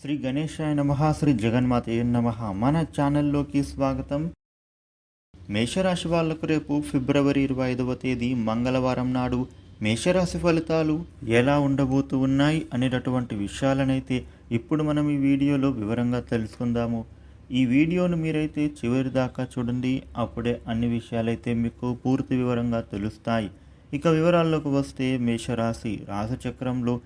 శ్రీ గణేశాయ నమ శ్రీ జగన్మాతయ నమ. మన ఛానల్లోకి స్వాగతం. మేషరాశి వాళ్ళకు రేపు ఫిబ్రవరి ఇరవై ఐదవ తేదీ మంగళవారం నాడు మేషరాశి ఫలితాలు ఎలా ఉండబోతూ ఉన్నాయి అనేటటువంటి విషయాలనైతే ఇప్పుడు మనం ఈ వీడియోలో వివరంగా తెలుసుకుందాము. ఈ వీడియోను మీరైతే చివరి దాకా చూడండి. అప్పుడే అన్ని విషయాలైతే మీకు పూర్తి వివరంగా తెలుస్తాయి. ఇక వివరాల్లోకి వస్తే మేషరాశి రాశిచక్రంలో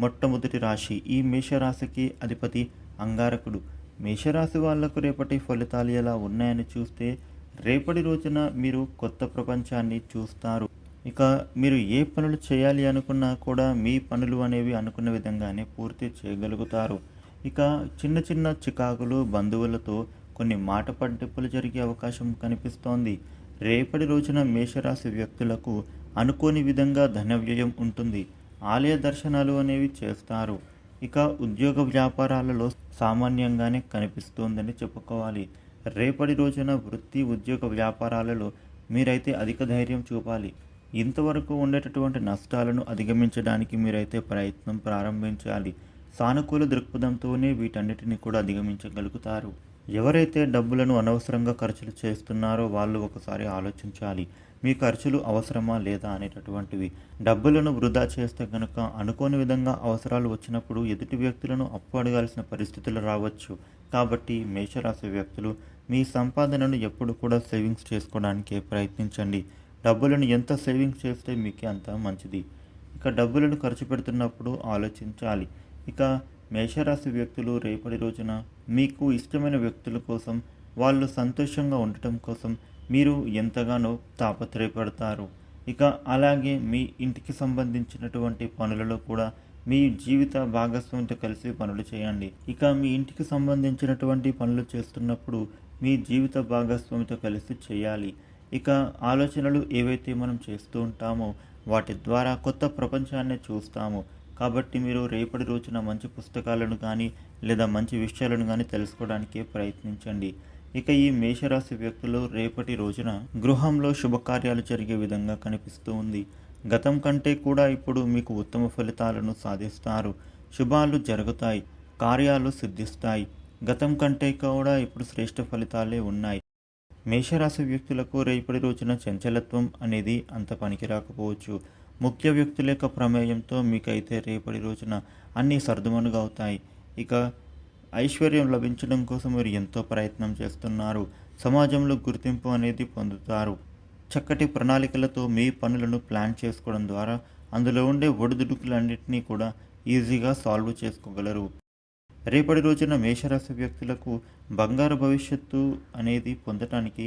మొట్టమొదటి రాశి ఈ మేషరాశికి అధిపతి అంగారకుడు. మేషరాశి వాళ్ళకు రేపటి ఫలితాలు ఎలా ఉన్నాయని చూస్తే రేపటి రోజున మీరు కొత్త ప్రపంచాన్ని చూస్తారు. ఇక మీరు ఏ పనులు చేయాలి అనుకున్నా కూడా మీ పనులు అనేవి అనుకున్న విధంగానే పూర్తి చేయగలుగుతారు. ఇక చిన్న చిన్న చికాకులు బంధువులతో కొన్ని మాట పట్టింపులు జరిగే అవకాశం కనిపిస్తోంది. రేపటి రోజున మేషరాశి వ్యక్తులకు అనుకోని విధంగా ధన వ్యయం ఉంటుంది. ఆలయ దర్శనాలు అనేవి చేస్తారు. ఇక ఉద్యోగ వ్యాపారాలలో సామాన్యంగానే కనిపిస్తోందని చెప్పుకోవాలి. రేపటి రోజున వృత్తి ఉద్యోగ వ్యాపారాలలో మీరైతే అధిక ధైర్యం చూపాలి. ఇంతవరకు ఉండేటటువంటి నష్టాలను అధిగమించడానికి మీరైతే ప్రయత్నం ప్రారంభించాలి. సానుకూల దృక్పథంతోనే వీటన్నిటిని కూడా అధిగమించగలుగుతారు. ఎవరైతే డబ్బులను అనవసరంగా ఖర్చులు చేస్తున్నారో వాళ్ళు ఒకసారి ఆలోచించాలి మీ ఖర్చులు అవసరమా లేదా అనేటటువంటివి. డబ్బులను వృధా చేస్తే కనుక అనుకోని విధంగా అవసరాలు వచ్చినప్పుడు ఎదుటి వ్యక్తులను అప్పు అడగాల్సిన పరిస్థితులు రావచ్చు. కాబట్టి మేషరాశి వ్యక్తులు మీ సంపాదనను ఎప్పుడు కూడా సేవింగ్స్ చేసుకోవడానికే ప్రయత్నించండి. డబ్బులను ఎంత సేవింగ్స్ చేస్తే మీకే అంత మంచిది. ఇక డబ్బులను ఖర్చు పెడుతున్నప్పుడు ఆలోచించాలి. ఇక మేషరాశి వ్యక్తులు రేపటి రోజున మీకు ఇష్టమైన వ్యక్తుల కోసం వాళ్ళు సంతోషంగా ఉండటం కోసం మీరు ఎంతగానో తాపత్రయపడతారు. ఇక అలాగే మీ ఇంటికి సంబంధించినటువంటి పనులలో కూడా మీ జీవిత భాగస్వామితో కలిసి పనులు చేయండి. ఇక మీ ఇంటికి సంబంధించినటువంటి పనులు చేస్తున్నప్పుడు మీ జీవిత భాగస్వామితో కలిసి చేయాలి. ఇక ఆలోచనలు ఏవైతే మనం చేస్తూ ఉంటామో వాటి ద్వారా కొత్త ప్రపంచాన్ని చూస్తాము. కాబట్టి మీరు రేపటి రోజున మంచి పుస్తకాలను కానీ లేదా మంచి విషయాలను కానీ తెలుసుకోవడానికి ప్రయత్నించండి. ఇక ఈ మేషరాశి వ్యక్తులు రేపటి రోజున గృహంలో శుభకార్యాలు జరిగే విధంగా కనిపిస్తూ ఉంది. గతం కంటే కూడా ఇప్పుడు మీకు ఉత్తమ ఫలితాలను సాధిస్తారు. శుభాలు జరుగుతాయి కార్యాలు సిద్ధిస్తాయి. గతం కంటే కూడా ఇప్పుడు శ్రేష్ఠ ఫలితాలే ఉన్నాయి. మేషరాశి వ్యక్తులకు రేపటి రోజున చంచలత్వం అనేది అంత పనికి రాకపోవచ్చు. ముఖ్య వ్యక్తుల యొక్క ప్రమేయంతో మీకైతే రేపటి రోజున అన్నీ సర్దుమనుగా అవుతాయి ఇక ఐశ్వర్యం లభించడం కోసం మీరు ఎంతో ప్రయత్నం చేస్తున్నారు. సమాజంలో గుర్తింపు అనేది పొందుతారు. చక్కటి ప్రణాళికలతో మీ పనులను ప్లాన్ చేసుకోవడం ద్వారా అందులో ఉండే ఒడిదుడుకులన్నింటినీ కూడా ఈజీగా సాల్వ్ చేసుకోగలరు. రేపటి రోజున మేషరాశి వ్యక్తులకు బంగారు భవిష్యత్తు అనేది పొందటానికి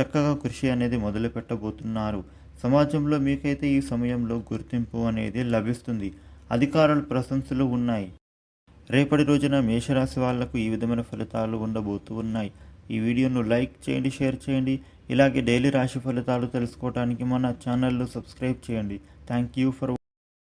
చక్కగా కృషి అనేది మొదలు పెట్టబోతున్నారు సమాజంలో మీకైతే ఈ సమయంలో గుర్తింపు అనేది లభిస్తుంది. అధికారుల ప్రశంసలు ఉన్నాయి. రేపటి రోజున మేషరాశి వాళ్ళకు ఈ విధమైన ఫలితాలు ఉండబోతూ ఉన్నాయి. ఈ వీడియోను లైక్ చేయండి షేర్ చేయండి. ఇలాగే డైలీ రాశి ఫలితాలు తెలుసుకోవడానికి మన ఛానల్లో సబ్స్క్రైబ్ చేయండి. Thank you for